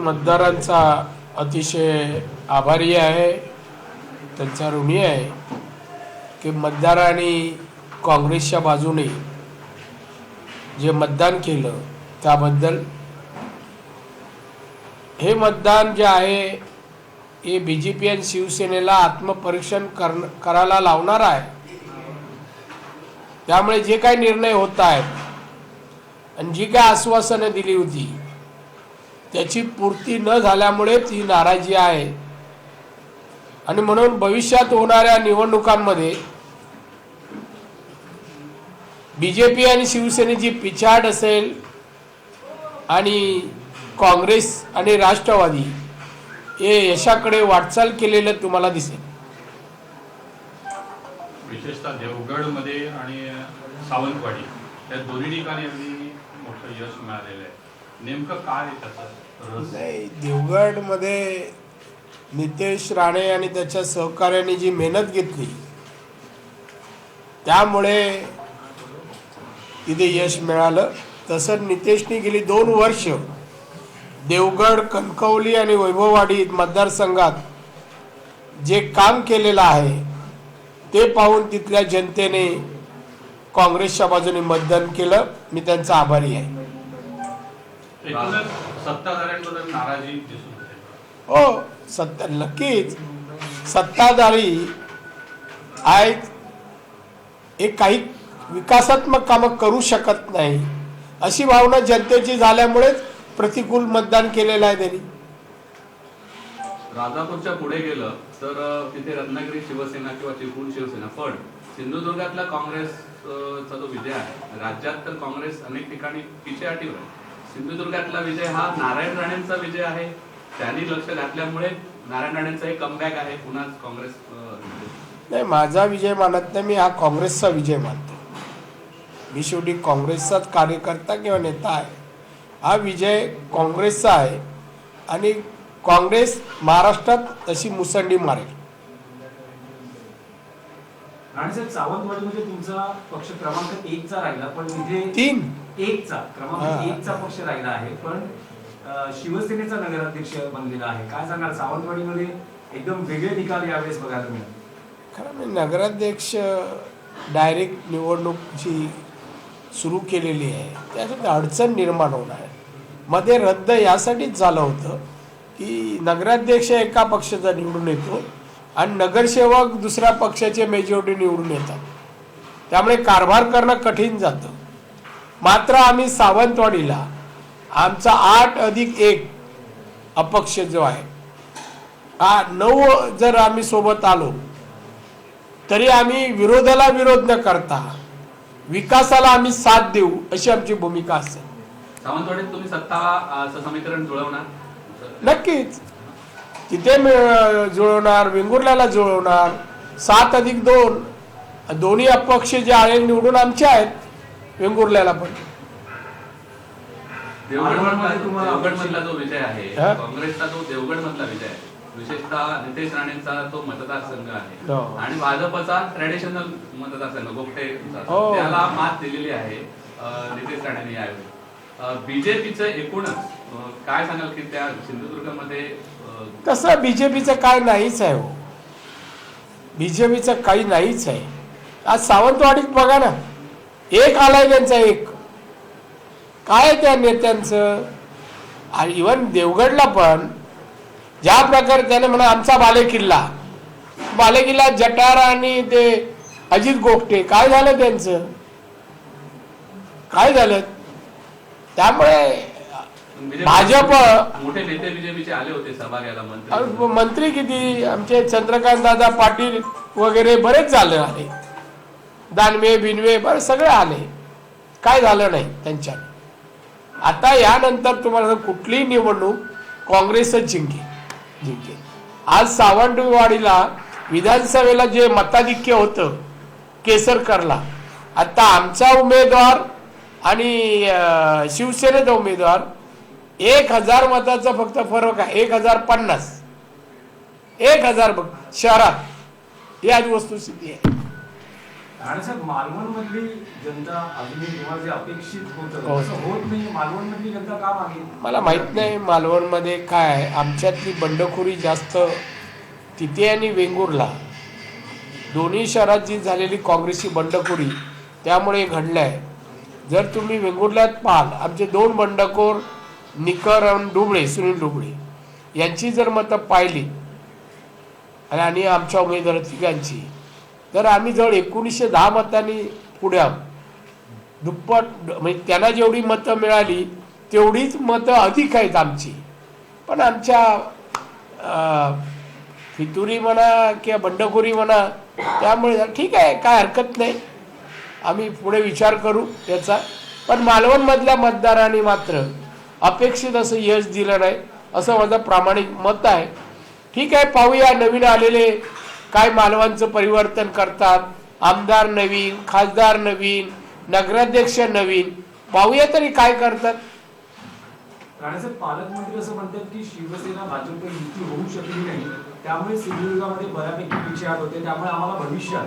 मतदारांचा अतिशय आभारी आहे त्यांचा ऋणी आहे की मतदारांनी काँग्रेसच्या बाजूने जे मतदान केलं त्याबद्दल हे मतदान जे आहे हे बी जे पी आणि शिवसेनेला आत्मपरीक्षण करण करायला लावणार आहे. त्यामुळे जे काही निर्णय होत आहेत आणि जी काय आश्वासनं दिली होती त्याची पूर्ती न झाल्यामुळेच ही नाराजी आहे. आणि म्हणून भविष्यात होणाऱ्या निवडणुकांमध्ये बी जे पी आणि शिवसेनेची पिछाड असेल आणि काँग्रेस आणि राष्ट्रवादी हे यशाकडे वाटचाल केलेलं तुम्हाला दिसेल. विशेषतः देवगडमध्ये आणि सावंतवाडी या दोन्ही ठिकाणी अगदी मोठं यश मिळालेलं आहे. नेमकं काय नाही देवगडमध्ये नितेश राणे आणि त्याच्या सहकार्याने जी मेहनत घेतली त्यामुळे तिथे यश मिळालं. तसं नितेशने गेली दोन वर्ष देवगड कणकवली आणि वैभववाडी मतदारसंघात जे काम केलेलं आहे ते पाहून तिथल्या जनतेने काँग्रेसच्या बाजूने मतदान केलं. मी त्यांचा आभारी आहे. सत्ताधाऱ्यांबद्दल नाराजी हो सत्ता नक्कीच. सत्ताधारी आहेत. हे काही विकासात्मक कामं करू शकत नाही. अशी भावना जनतेची झाल्यामुळेच प्रतिकूल मतदान केलेलं आहे त्यांनी. राजापूरच्या पुढे गेलं तर तिथे रत्नागिरी शिवसेना किंवा चिपळूण शिवसेना. पण सिंधुदुर्गातला काँग्रेस अ, चा जो विजय आहे राज्यात तर काँग्रेस अनेक ठिकाणी पिछेहाटीवर आहे. सिंधुदुर्गातला विजय हा नारायण राणेंचा विजय आहे. त्यांनी लक्ष घातल्यामुळे नारायण राणेंचा एक कमबॅक आहे. पुन्हा काँग्रेस नाही माझा विजय मानत नाही मी हा काँग्रेसचा विजय मानतो. मी शेवटी काँग्रेसचाच कार्यकर्ता किंवा नेता आहे. हा विजय काँग्रेसचा आहे आणि काँग्रेस महाराष्ट्रात तशी मुसंडी मारेल. राणेसाहेब सावंतवाडीमध्ये तुमचा पक्ष क्रमांक एकचा राहिला पण इथे तीन. एकचा क्रमांक. एकचा पक्ष राहिला आहे पण शिवसेनेचा नगराध्यक्ष बनलेला आहे. काय सांगाल? सावंतवाडीमध्ये एकदम वेगळे निकाल यावेळेस बघायला मिळाले. खरं मी नगराध्यक्ष डायरेक्ट निवडणूक जी सुरू केलेली आहे. त्यासाठी अडचण निर्माण होणार आहे. मध्ये रद्द यासाठीच झालं होतं की नगराध्यक्ष एका पक्षाचा निवडून येतो आणि नगरसेवक दुसऱ्या पक्षाचे मेजॉरिटी निवडून येतात. त्यामुळे कारभार करणं कठीण जातं. मात्र आम्ही सावंतवाडीला आमचा आठ अधिक एक अपक्ष जो आहे हा नऊ जर आम्ही सोबत आलो तरी आम्ही विरोधाला विरोध न करता विकासाला आम्ही साथ देऊ अशी आमची भूमिका असेल. सावंतवाडीत तुम्ही सत्ता समीकरण जुळवणार? नक्कीच. तिथे जुळवणार वेंगुर्ल्याला जुळवणार सात अधिक दोन दोन्ही अपक्ष जे आहे निवडून आमचे आहेत. वेंगुर्ल्याला पण. तुम्हाला- जो विजय आहे हा? काँग्रेसचा जो देवगड मधला विजय आहे. विशेषतः नितेश राणेंचा तो मतदारसंघ आहे. हो. आणि भाजपचा ट्रेडिशनल मतदारसंघ गोपटे हो. त्याला मात दिलेली आहे अं, नितेश राणेंनी यावेळी. बीजेपीचं एकूणच अं, काय सांगाल की त्या सिंधुदुर्गमध्ये अं, तसं बीजेपीचं काय नाहीच आहे हो. बीजेपीचं काही नाहीच आहे. आज सावंतवाडीत बघा ना. एक आलाय त्यांचा एक. काय आहे त्या नेत्यांचं? आणि इवन देवगडला पण ज्या प्रकारे त्याने म्हणा आमचा बालेकिल्ला बालेकिल्ला जटार आणि ते अजित गोगटे काय झालं त्यांचं? काय झालं? त्यामुळे बीजेपी- भाजप- मोठे नेते बीजेपीचे आले होते अहो, मंत्री. मंत्री किती? आमचे चंद्रकांत दादा पाटील वगैरे बरेच झाले आले दानवे बिनवे बरं सगळे आले. काय झालं नाही त्यांच्या आता यानंतर तुम्हाला कुठलीही निवडणूक काँग्रेसच जिंकेल. जिंकेल. आज सावंतवाडीला विधानसभेला जे मताधिक्य होतं केसरकरला आता आमचा उमेदवार आणि शिवसेनेचा उमेदवार एक हजार मताचा फक्त फरक आहे. एक हजार पन्नास. एक हजार बघ शहरात. ही आज वस्तुस्थिती आहे. आणि साहेब मालवण मधली जनता अजूनही तुम्हाला जे अपेक्षित होतं हो. तसं होत नाही. मालवण मधली जनता का मागे मला माहीत नाही मालवणमध्ये काय आहे. आमच्यातली बंडखोरी जास्त तिथे आणि वेंगुर्ला. दोन्ही शहरात जी झालेली काँग्रेसची बंडखोरी त्यामुळे घडलं आहे जर तुम्ही वेंगुर्ल्यात पाहाल आमचे दोन बंडखोर निकर आणि डुबळे सुनील डुबळे यांची जर मतं पाहिली आणि आणि आमच्या उमेदवार तिघांची तर आम्ही जवळ एकोणीसशे दहा मतांनी पुढे आहोत दुप्पट म्हणजे त्यांना जेवढी मतं मिळाली तेवढीच मतं अधिक आहेत आमची. पण आमच्या फितुरी म्हणा किंवा बंडखोरी म्हणा त्यामुळे ठीक आहे काय हरकत नाही. आम्ही पुढे विचार करू त्याचा. पण मालवणमधल्या मतदारांनी मात्र अपेक्षित असं यश दिलं नाही. असं माझं प्रामाणिक मत आहे. ठीक आहे पाहूया. नवीन आलेले काय मालवणचं परिवर्तन करतात? आमदार नवीन खासदार नवीन नगराध्यक्ष नवीन. पाहूया तरी काय करतात. पालकमंत्री असं म्हणतात की शिवसेना भाजप युती होऊ शकली नाही. त्यामुळे सिंधुदुर्गामध्ये बऱ्यापैकी विचार होते. त्यामुळे आम्हाला भविष्यात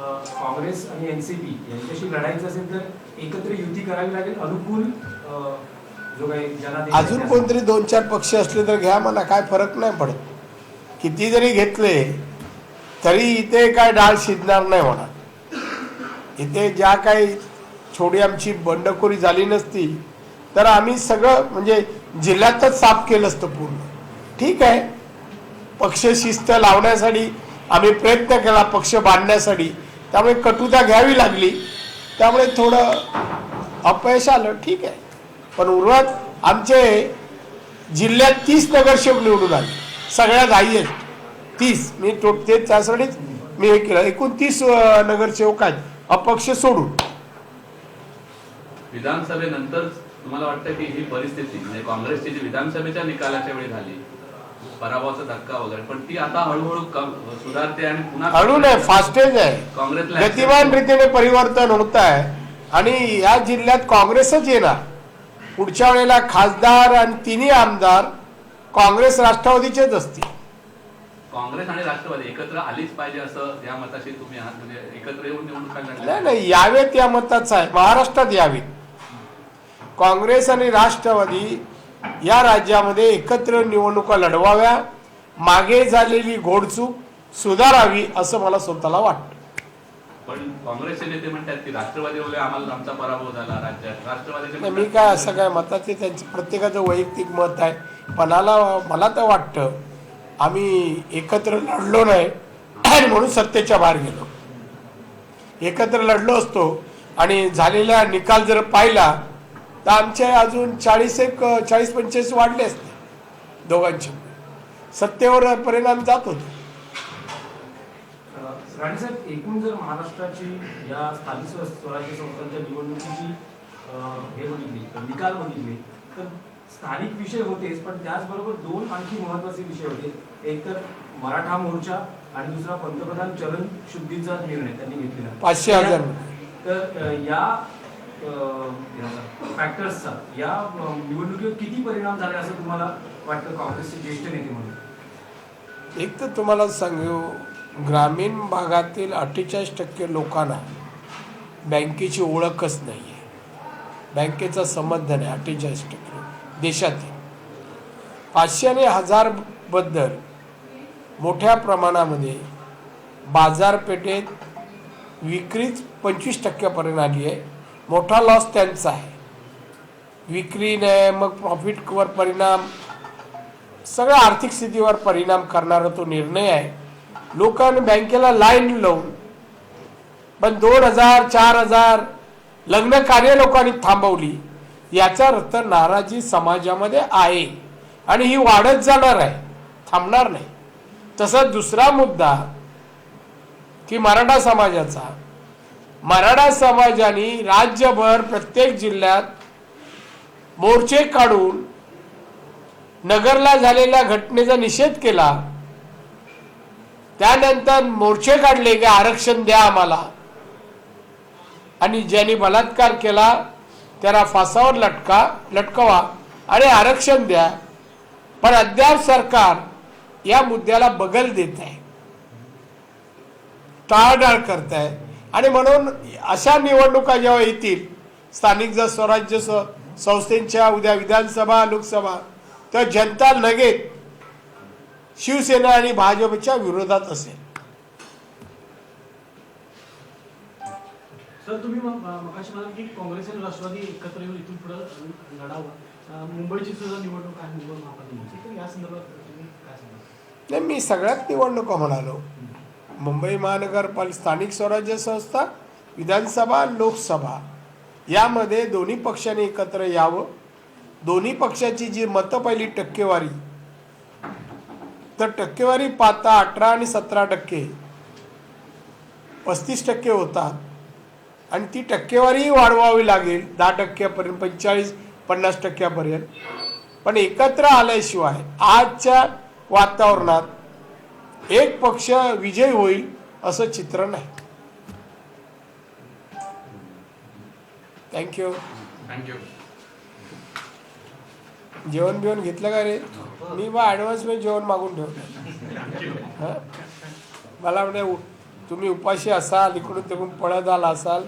काँग्रेस आणि एनसीपी यांच्याशी लढायचं असेल तर एकत्र युती करावी लागेल. अनुकूल जो काही अजून कोणतरी दोन चार पक्ष असले तर घ्या मला काय फरक नाही पडत. किती जरी घेतले तरी इथे काय डाळ शिजणार नाही म्हणा. इथे ज्या काही छोडी आमची बंडखोरी झाली नसती तर आम्ही सगळं म्हणजे जिल्ह्यातच साफ केलं असतं पूर्ण. ठीक आहे. पक्ष शिस्त लावण्यासाठी आम्ही प्रयत्न केला पक्ष बांधण्यासाठी. त्यामुळे कटुता घ्यावी लागली. त्यामुळे थोडं अपयश आलं. ठीक आहे. पण उर्वरित आमचे जिल्ह्यात तीस नगरसेवक निवडून आले. सगळ्यात हायएस्ट तीस. मी तो ते त्यासाठीच मी हे केलं. एकूण तीस अं, नगरसेवक आहेत अपक्ष सोडून. विधानसभेनंतर तुम्हाला वाटतं की ही परिस्थिती म्हणजे काँग्रेसची जी विधानसभेच्या निकालाच्या वेळी झाली पराभवाचा धक्का वगैरे पण ती आता हळूहळू सुधारते आणि पुन्हा हळू नाही फास्टेज आहे. काँग्रेसला गतिमान रीतीने परिवर्तन होत आहे. आणि या जिल्ह्यात काँग्रेसच येणार. पुढच्या वेळेला खासदार आणि तिन्ही आमदार काँग्रेस राष्ट्रवादीचेच असतील. काँग्रेस आणि राष्ट्रवादी एकत्र आलीच पाहिजे असं या मताशी तुम्ही आहात? म्हणजे एकत्र येऊन निवडणुका नाही. नाही यावेत या मताच आहे महाराष्ट्रात यावेत. काँग्रेस आणि राष्ट्रवादी या राज्यामध्ये एकत्र निवडणुका लढवाव्या मागे झालेली घोडचूक सुधारावी असं मला स्वतःला वाटतं. पण काँग्रेसचे नेते म्हणतात की राष्ट्रवादी आम्हाला आमचा पराभव झाला राज्यात. राष्ट्रवादीचे मी काय असं काय मताचे त्यांचे प्रत्येकाचं वैयक्तिक मत आहे. पणाला मला तर वाटतं आम्ही एकत्र लढलो नाही आणि म्हणून सत्तेच्या बाहेर गेलो. एकत्र लढलो असतो आणि झालेला निकाल जर पाहिला तर आमचे अजून चाळीस एक चाळीस पंचेचाळीस वाढले असते दोघांचे. सत्तेवर परिणाम जात होतो. अं, एकूण जर महाराष्ट्राची या स्थानिक स्वराज्य संस्थांच्या निवडणुकीची हे बघितली निकाल बघितले तर स्थानिक विषय होतेच पण त्याचबरोबर दोन आणखी महत्त्वाचे विषय होते. एक तर मराठा मोर्चा आणि दुसरा पंतप्रधान चलन शुद्धीचा निर्णय त्यांनी घेतलेला पाचशे हजार. तर या फॅक्टर्सचा या निवडणुकीवर किती परिणाम झाले असं तुम्हाला वाटतं काँग्रेसचे ज्येष्ठ नेते म्हणून? एक तर तुम्हाला सांगू ग्रामीण भागातील अठ्ठेचाळीस टक्के लोकांना बँकेची ओळखच नाही आहे बँकेचा संबंध नाही अठ्ठेचाळीस टक्के देशातील. पाचशे आणि हजारबद्दल मोठ्या प्रमाणामध्ये बाजारपेठेत विक्रीच पंचवीस टक्क्यापर्यंत आली आहे. मोठा लॉस त्यांचा आहे. विक्री नाही मग प्रॉफिटवर परिणाम सगळ्या आर्थिक स्थितीवर परिणाम करणारा तो निर्णय आहे. लोकांनी बँकेला लाईन लावून पण दोन हजार चार हजार लग्न कार्य लोकांनी थांबवली. याचा अर्थ नाराजी समाजामध्ये आहे आणि ही वाढत जाणार आहे. थांबणार नाही. तसंच दुसरा मुद्दा की मराठा समाजाचा. मराठा समाजाने राज्यभर प्रत्येक जिल्ह्यात मोर्चे काढून नगरला झालेल्या घटनेचा निषेध केला. त्यानंतर मोर्चे काढले की आरक्षण द्या आम्हाला. आणि ज्यांनी बलात्कार केला त्याला फासावर लटका लटकवा आणि आरक्षण द्या. पण अद्याप सरकार या मुद्द्याला बगल देत आहे टाळाटाळ करत आहे आणि म्हणून अशा निवडणुका जेव्हा येतील स्थानिक जर स्वराज्य संस्थेच्या उद्या विधानसभा लोकसभा तर जनता लगेच शिवसेना आणि भाजपच्या विरोधात असेल. तुम्ही की काँग्रेस आणि राष्ट्रवादी एकत्र येऊन इथून पुढे लढावं. मुंबईची सुद्धा निवडणूक आहे मुंबई महापालिकेची. तर या संदर्भात नाही मी सगळ्यात निवडणुका म्हणालो. मुंबई महानगरपालिका स्थानिक स्वराज्य संस्था विधानसभा लोकसभा. यामध्ये दोन्ही पक्षांनी एकत्र यावं. दोन्ही पक्षाची जी मतं पहिली टक्केवारी तर टक्केवारी पाहता अठरा आणि सतरा टक्के. पस्तीस टक्के होतात. आणि ती टक्केवारीही वाढवावी लागेल. दहा टक्क्यापर्यंत पंचेचाळीस पन्नास टक्क्यापर्यंत. पण एकत्र आल्याशिवाय आजच्या वातावरणात एक पक्ष विजय होईल असं चित्र नाही. थँक्यू थँक्यू जेवण बिवण घेतलं का रे? मी बा ॲडव्हान्समध्ये जेवण मागून ठेवलं. हं? मला म्हणजे तुम्ही उपाशी असाल इकडून तिकडून पळत आला असाल